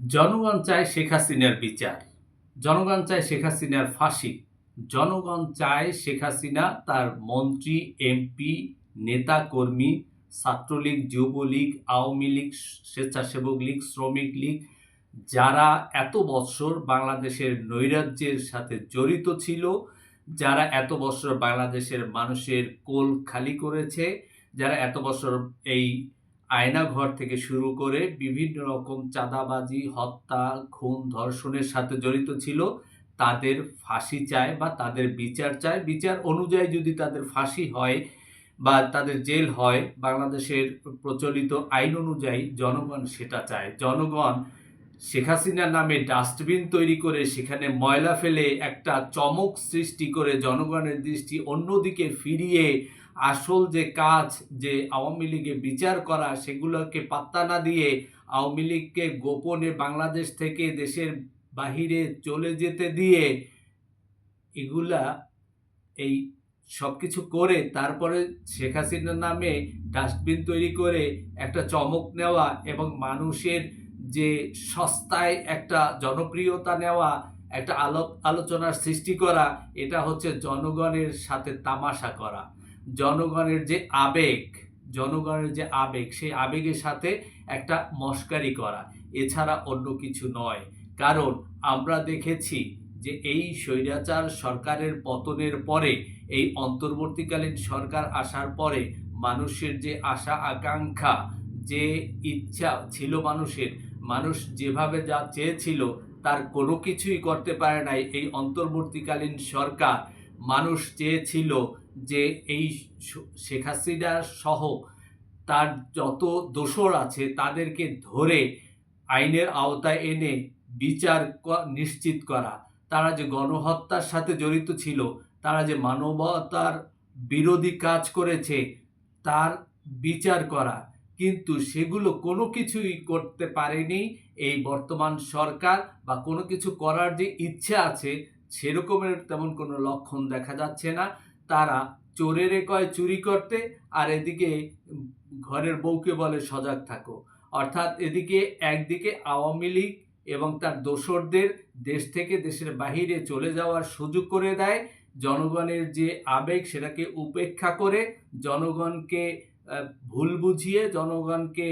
জনগণ চায় শেখ হাসিনার বিচার। জনগণ চায় শেখ হাসিনার ফাঁসি। জনগণ চায় শেখ হাসিনা তার মন্ত্রী এমপি নেতা কর্মী ছাত্রলীগ, যুবলীগ, আওয়ামী লীগ, স্বেচ্ছাসেবক লীগ, শ্রমিক লীগ, যারা এত বছর বাংলাদেশের নৈরাজ্যের সাথে জড়িত ছিল, যারা এত বছর বাংলাদেশের মানুষের কোল খালি করেছে, যারা এত বছর এই আয়নাঘর থেকে শুরু করে বিভিন্ন রকম চাঁদাবাজি, হত্যা, খুন, ধর্ষণের সাথে জড়িত ছিল। তাদের ফাঁসি চায় বা তাদের বিচার চায়। বিচার অনুযায়ী যদি তাদের ফাঁসি হয় বা তাদের জেল হয়, বাংলাদেশের প্রচলিত আইন অনুযায়ী জনগণ সেটা চায়। জনগণ শেখ হাসিনার নামে ডাস্টবিন তৈরি করে সেখানে ময়লা ফেলে একটা চমক সৃষ্টি করে জনগণের দৃষ্টি অন্যদিকে ফিরিয়ে আসল যে কাজ যে আওয়ামী লীগে বিচার করা, সেগুলোকে পাত্তা না দিয়ে আওয়ামী লীগকে গোপনে বাংলাদেশ থেকে দেশের বাহিরে চলে যেতে দিয়ে এগুলা এই সব কিছু করে, তারপরে শেখ হাসিনার নামে ডাস্টবিন তৈরি করে একটা চমক নেওয়া এবং মানুষের যে সস্তায় একটা জনপ্রিয়তা নেওয়া, একটা আলো আলোচনার সৃষ্টি করা, এটা হচ্ছে জনগণের সাথে তামাশা করা। জনগণের যে আবেগ, জনগণের যে আবেগ, সেই আবেগের সাথে একটা মস্কারি করা, এছাড়া অন্য কিছু নয়। কারণ আমরা দেখেছি যে এই স্বৈরাচার সরকারের পতনের পরে, এই অন্তর্বর্তীকালীন সরকার আসার পরে মানুষের যে আশা, আকাঙ্ক্ষা, যে ইচ্ছা ছিল মানুষের, মানুষ যেভাবে যা চেয়েছিল তার কোনো কিছুই করতে পারে নাই। এই অন্তর্বর্তীকালীন সরকার মানুষ চেয়েছিল যে এই শেখ হাসিনা সহ তার যত দোষর আছে তাদেরকে ধরে আইনের আওতায় এনে বিচার নিশ্চিত করা। তারা যে গণহত্যার সাথে জড়িত ছিল, তারা যে মানবতার বিরোধী কাজ করেছে, তার বিচার করা। কিন্তু সেগুলো কোনো কিছুই করতে পারেনি এই বর্তমান সরকার বা কোনো কিছু করার যে ইচ্ছা আছে, সেরকমের তেমন কোনো লক্ষণ দেখা যাচ্ছে না। তারা চোরেরে কয় চুরি করতে, আর এদিকে ঘরের বউকে বলে সজাগ থাকো। অর্থাৎ এদিকে একদিকে আওয়ামী লীগ এবং তার দোসরদের দেশ থেকে দেশের বাহিরে চলে যাওয়ার সুযোগ করে দেয়। জনগণের যে আবেগ সেটাকে উপেক্ষা করে, জনগণকে ভুল বুঝিয়ে জনগণকে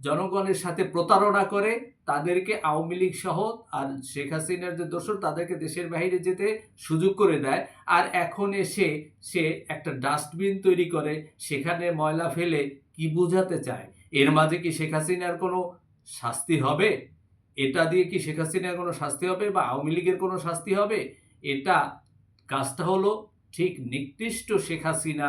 জনগণের সাথে প্রতারণা করে তাদেরকে আওয়ামী লীগ সহ আর শেখ হাসিনার যে দোষর তাদেরকে দেশের বাইরে যেতে সুযোগ করে দেয়। আর এখন এসে সে একটা ডাস্টবিন তৈরি করে, সেখানে ময়লা ফেলে কি বোঝাতে চায়? এর মাঝে কি শেখ হাসিনার কোনো শাস্তি হবে? এটা দিয়ে কি শেখ হাসিনার কোনো শাস্তি হবে বা আওয়ামী লীগের কোনো শাস্তি হবে? এটা কাজটা হলো ঠিক নির্দিষ্ট শেখ হাসিনা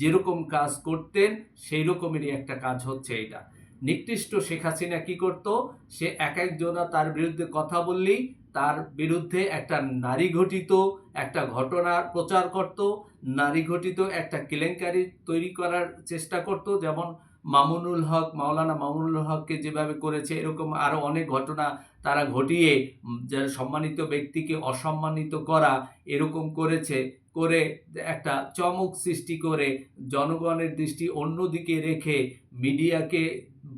যেরকম কাজ করতেন সেই রকমেরই একটা কাজ হচ্ছে এটা। নিকৃষ্ট শেখ হাসিনা কি করত? সে এক একজনা তার বিরুদ্ধে কথা বললেই তার বিরুদ্ধে একটা নারী ঘটিত একটা ঘটনার প্রচার করত, নারী ঘটিত একটা কেলেঙ্কারি তৈরি করার চেষ্টা করত, যেমন মামুনুল হক, মাওলানা মামুনুল হককে যেভাবে করেছে, এরকম আরও অনেক ঘটনা তারা ঘটিয়ে যারা সম্মানিত ব্যক্তিকে অসম্মানিত করা এরকম করেছে, করে একটা চমক সৃষ্টি করে, জনগণের দৃষ্টি অন্যদিকে রেখে, মিডিয়াকে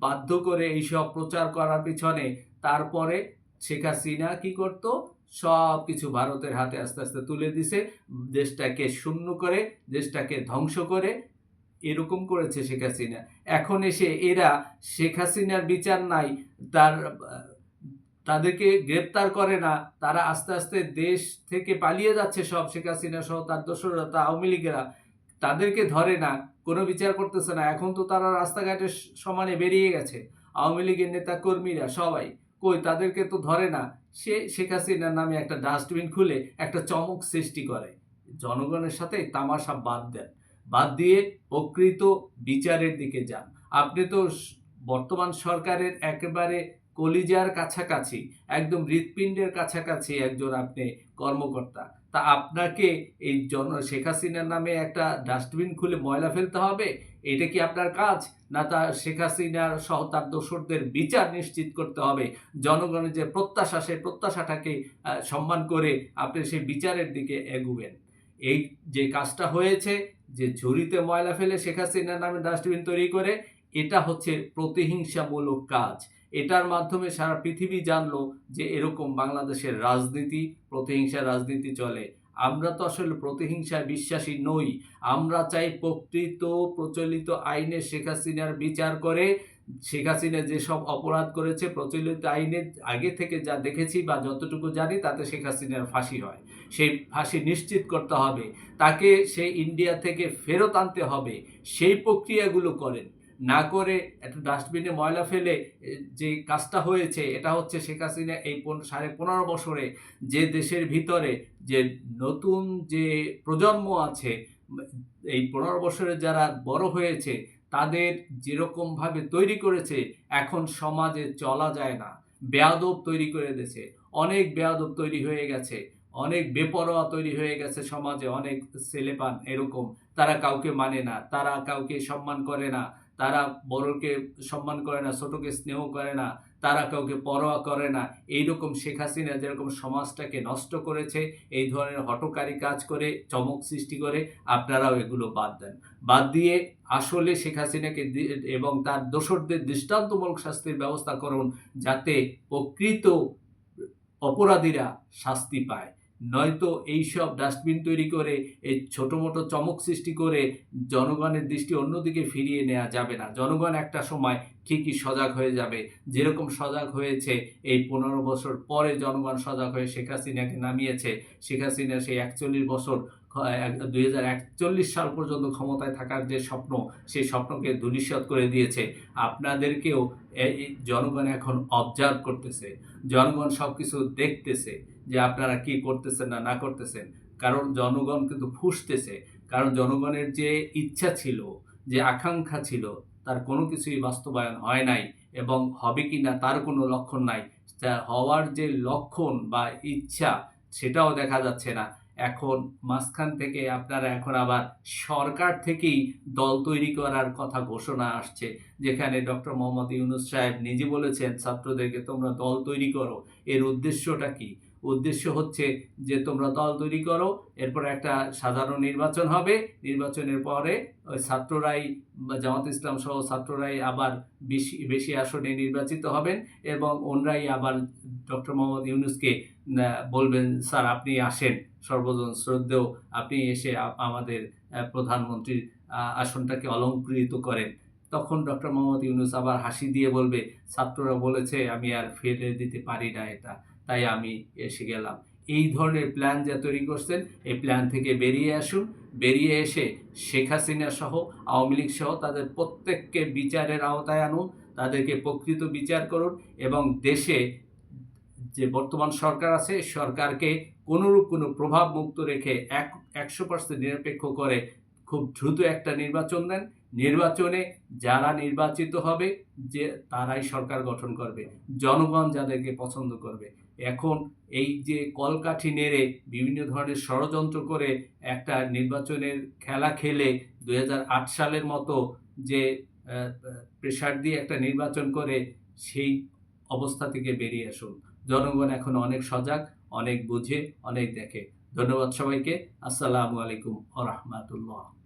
বাধ্য করে এইসব প্রচার করার পিছনে তারপরে শেখ হাসিনা কি করত? সব কিছু ভারতের হাতে আস্তে আস্তে তুলে দিছে, দেশটাকে শূন্য করে, দেশটাকে ধ্বংস করে। এরকম করেছে শেখ হাসিনা। এখন এসে এরা শেখ হাসিনার বিচার নাই, তার, তাদেরকে গ্রেপ্তার করে না, তারা আস্তে আস্তে দেশ থেকে পালিয়ে যাচ্ছে সব শেখ হাসিনা সহ তার দোসররা, তা আওয়ামী লীগেরা। তাদেরকে ধরে না, কোনো বিচার করতেছে না। এখন তো তারা রাস্তাঘাটে সমানে বেরিয়ে গেছে। আওয়ামী লীগের নেতা কর্মীরা সবাই, কই, তাদেরকে তো ধরে না। সে, শেখ হাসিনার নামে একটা ডাস্টবিন খুলে একটা চমক সৃষ্টি করে। জনগণের সাথে তামাশা বাদ দেন। বাদ দিয়ে প্রকৃত বিচারের দিকে যান। আপনি তো বর্তমান সরকারের একেবারে কলিজার কাছাকাছি, একদম হৃৎপিণ্ডের কাছাকাছি একজন আপনি কর্মকর্তা। তা আপনাকে এই জন, শেখ হাসিনার নামে একটা ডাস্টবিন খুলে ময়লা ফেলতে হবে? এটা কি আপনার কাজ? না তা শেখ হাসিনার সহ তার দোসরদের বিচার নিশ্চিত করতে হবে? জনগণের যে প্রত্যাশা, সেই প্রত্যাশাটাকে সম্মান করে আপনি সেই বিচারের দিকে এগুবেন। এই যে কাজটা হয়েছে, যে ঝুড়িতে ময়লা ফেলে শেখ হাসিনার নামে ডাস্টবিন তৈরি করে, এটা হচ্ছে প্রতিহিংসামূলক কাজ। এটার মাধ্যমে সারা পৃথিবী জানলো যে এরকম বাংলাদেশের রাজনীতি, প্রতিহিংসার রাজনীতি চলে। আমরা তো আসলে প্রতিহিংসায় বিশ্বাসী নই। আমরা চাই প্রকৃত, প্রচলিত আইনে শেখ হাসিনার বিচার করে, শেখ হাসিনা যেসব অপরাধ করেছে, প্রচলিত আইনে আগে থেকে যা দেখেছি বা যতটুকু জানি তাতে শেখ হাসিনার ফাঁসি হয়। সেই ফাঁসি নিশ্চিত করতে হবে। তাকে সেই ইন্ডিয়া থেকে ফেরত আনতে হবে। সেই প্রক্রিয়াগুলো করেন। না করে একটা ডাস্টবিনে ময়লা ফেলে যে কাজটা হয়েছে, এটা হচ্ছে শেখ হাসিনা এই সাড়ে পনেরো বছরে যে দেশের ভিতরে যে নতুন যে প্রজন্ম আছে, এই পনেরো বছরে যারা বড় হয়েছে, তাদের যেরকমভাবে তৈরি করেছে, এখন সমাজে চলা যায় না। বেয়াদব তৈরি করে দিয়েছে। অনেক বেয়াদব তৈরি হয়ে গেছে। অনেক বেপরোয়া তৈরি হয়ে গেছে সমাজে। অনেক ছেলেপান এরকম, তারা কাউকে মানে না, তারা কাউকে সম্মান করে না। তারা বড়কে সম্মান করে না, ছোটকে স্নেহ করে না, তারা কাউকে পরোয়া করে না। এইরকম শেখ হাসিনা যেরকম সমাজটাকে নষ্ট করেছে, এই ধরনের হটকারী কাজ করে, চমক সৃষ্টি করে, আপনারাও এগুলো বাদ দেন। বাদ দিয়ে আসলে শেখ হাসিনাকে এবং তার দোসরদের দৃষ্টান্তমূলক শাস্তির ব্যবস্থা করুন, যাতে প্রকৃত অপরাধীরা শাস্তি পায়। নয়তো এইসব ডাস্টবিন তৈরি করে, এই ছোটো মোটো চমক সৃষ্টি করে জনগণের দৃষ্টি অন্যদিকে ফিরিয়ে নেওয়া যাবে না। জনগণ একটা সময় ঠিকই সজাগ হয়ে যাবে। যেরকম সজাগ হয়েছে এই পনেরো বছর পরে জনগণ সজাগ হয়ে শেখ হাসিনাকে নামিয়েছে, শেখ হাসিনা সেই একচল্লিশ বছর দুই হাজার একচল্লিশ সাল পর্যন্ত ক্ষমতায় থাকার যে স্বপ্ন, সেই স্বপ্নকে ধূলিসাৎ করে দিয়েছে। আপনাদেরকেও জনগণ এখন অবজার্ভ করতেছে। জনগণ সব কিছু দেখতেছে যে আপনারা কি করতেছেন না না করতেছেন। কারণ জনগণ কিন্তু ফুসতেছে। কারণ জনগণের যে ইচ্ছা ছিল, যে আকাঙ্ক্ষা ছিল, তার কোনো কিছুই বাস্তবায়ন হয় নাই এবং হবে কি না তার কোনো লক্ষণ নাই। হওয়ার যে লক্ষণ বা ইচ্ছা, সেটাও দেখা যাচ্ছে না। এখন মাঝখান থেকে আপনারা এখন আবার সরকার থেকেই দল তৈরি করার কথা ঘোষণা আসছে, যেখানে ডক্টর মোহাম্মদ ইউনুস সাহেব নিজে বলেছেন, ছাত্রদেরকে তোমরা দল তৈরি করো। এর উদ্দেশ্যটা কি? উদ্দেশ্য হচ্ছে যে তোমরা দল তৈরি করো, এরপর একটা সাধারণ নির্বাচন হবে। নির্বাচনের পরে ওই ছাত্ররাই জামাত ইসলাম সহ ছাত্ররাই আবার বেশি বেশি আসনে নির্বাচিত হবেন এবং ওনরাই আবার ডক্টর মোহাম্মদ ইউনুসকে বলবেন, স্যার, আপনি আসেন। সর্বজন শ্রদ্ধেয়, আপনি এসে আমাদের প্রধানমন্ত্রীর আসনটাকে অলঙ্কৃত করেন। তখন ডক্টর মোহাম্মদ ইউনুস আবার হাসি দিয়ে বলবে, ছাত্ররা বলেছে, আমি আর ফেলে দিতে পারি না এটা। তাই আমি এসে গেলাম। এই ধরনের প্ল্যান যা তৈরি করছেন, এই প্ল্যান থেকে বেরিয়ে আসুন। বেরিয়ে এসে শেখ হাসিনা সহ, আওয়ামী লীগ সহ তাদের প্রত্যেককে বিচারের আওতায় আনুন, তাদেরকে প্রকৃত বিচার করুন এবং দেশে যে বর্তমান সরকার আছে, সরকারকে কোনোরূপ কোনো প্রভাব মুক্ত রেখে এক, একশো পার্সেন্ট নিরপেক্ষ করে খুব দ্রুত একটা নির্বাচন দেন। নির্বাচনে যারা নির্বাচিত হবে, যে তারাই সরকার গঠন করবে। জনগণ যাদেরকে পছন্দ করবে। এখন এই যে কলকাঠি নেড়ে বিভিন্ন ধরনের ষড়যন্ত্র করে একটা নির্বাচনের খেলা খেলে দু হাজার আট সালের মতো যে প্রেশার দিয়ে একটা নির্বাচন করে সেই অবস্থা থেকে বেরিয়ে আসুন। জনগণ এখন অনেক সজাগ, অনেক বুঝে, অনেক দেখে। ধন্যবাদ সবাইকে। আসসালামু আলাইকুম আ রহমাতুল্লাহ।